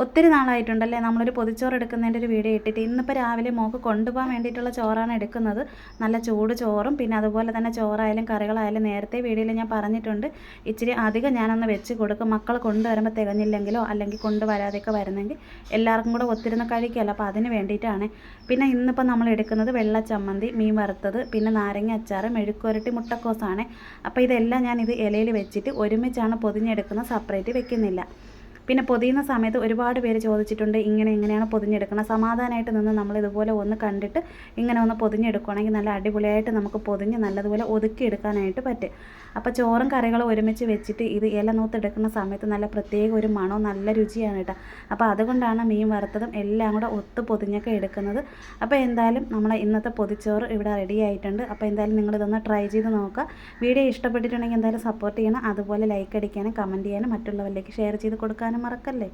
ഒത്തിരി നാളായിട്ടുണ്ടല്ലേ? നമ്മളൊരു പൊതിച്ചോറ് എടുക്കുന്നതിന്റെ ഒരു വീഡിയോ ഇട്ടിട്ട് ഇന്നിപ്പോൾ രാവിലെ മോക്ക് കൊണ്ടുപോകാൻ വേണ്ടിയിട്ടുള്ള ചോറാണ് എടുക്കുന്നത്. നല്ല ചൂട് ചോറും പിന്നെ അതുപോലെ തന്നെ ചോറായാലും കറികളായാലും നേരത്തെ വീഡിയോയിൽ ഞാൻ പറഞ്ഞിട്ടുണ്ട്. ഇച്ചിരി അധികം ഞാനൊന്ന് വെച്ച് കൊടുക്കും. മക്കൾ കൊണ്ടുവരുമ്പോൾ തികഞ്ഞില്ലെങ്കിലോ അല്ലെങ്കിൽ കൊണ്ടുവരാതെയൊക്കെ വരുന്നെങ്കിൽ എല്ലാവർക്കും കൂടെ ഒത്തിരുന്ന് കഴിക്കുമല്ലോ അപ്പോൾ അതിന് വേണ്ടിയിട്ടാണ്. പിന്നെ ഇന്നിപ്പോൾ നമ്മൾ എടുക്കുന്നത് വെള്ള ചമ്മന്തി മീൻ വറുത്തത് പിന്നെ നാരങ്ങ അച്ചാറ് മെഴുക്കുരട്ടി മുട്ടക്കോസാണ്. അപ്പോൾ ഇതെല്ലാം ഞാൻ ഇത് ഇലയിൽ വെച്ചിട്ട് ഒരുമിച്ചാണ് പൊതിഞ്ഞെടുക്കുന്നത്. സെപ്പറേറ്റ് വെക്കുന്നില്ല. പിന്നെ പൊതിയുന്ന സമയത്ത് ഒരുപാട് പേര് ചോദിച്ചിട്ടുണ്ട് ഇങ്ങനെ എങ്ങനെയാണ് പൊതിഞ്ഞെടുക്കണം സമാധാനമായിട്ട് നിന്ന് നമ്മൾ ഇതുപോലെ ഒന്ന് കണ്ടിട്ട് ഇങ്ങനെ ഒന്ന് പൊതിഞ്ഞെടുക്കുകയാണെങ്കിൽ നല്ല അടിപൊളിയായിട്ട് നമുക്ക് പൊതിഞ്ഞ് നല്ലതുപോലെ ഒതുക്കിയെടുക്കാനായിട്ട് പറ്റും. അപ്പോൾ ചോറും കറികളും ഒരുമിച്ച് വെച്ചിട്ട് ഇത് ഇല നൂത്തെടുക്കുന്ന സമയത്ത് നല്ല പ്രത്യേക ഒരു മണവും നല്ല രുചിയാണ് കേട്ടോ. അപ്പോൾ അതുകൊണ്ടാണ് മീൻ വറുത്തതും എല്ലാം കൂടെ ഒത്ത് പൊതിഞ്ഞൊക്കെ എടുക്കുന്നത്. അപ്പോൾ എന്തായാലും നമ്മളെ ഇന്നത്തെ പൊതിച്ചോറ് ഇവിടെ റെഡി ആയിട്ടുണ്ട്. അപ്പോൾ എന്തായാലും നിങ്ങളിതൊന്ന് ട്രൈ ചെയ്ത് നോക്കുക. വീഡിയോ ഇഷ്ടപ്പെട്ടിട്ടുണ്ടെങ്കിൽ എന്തായാലും സപ്പോർട്ട് ചെയ്യണം. അതുപോലെ ലൈക്ക് അടിക്കാനും കമന്റ് ചെയ്യാനും മറ്റുള്ളവരിലേക്ക് ഷെയർ ചെയ്ത് കൊടുക്കാനും മറക്കല്ലേ?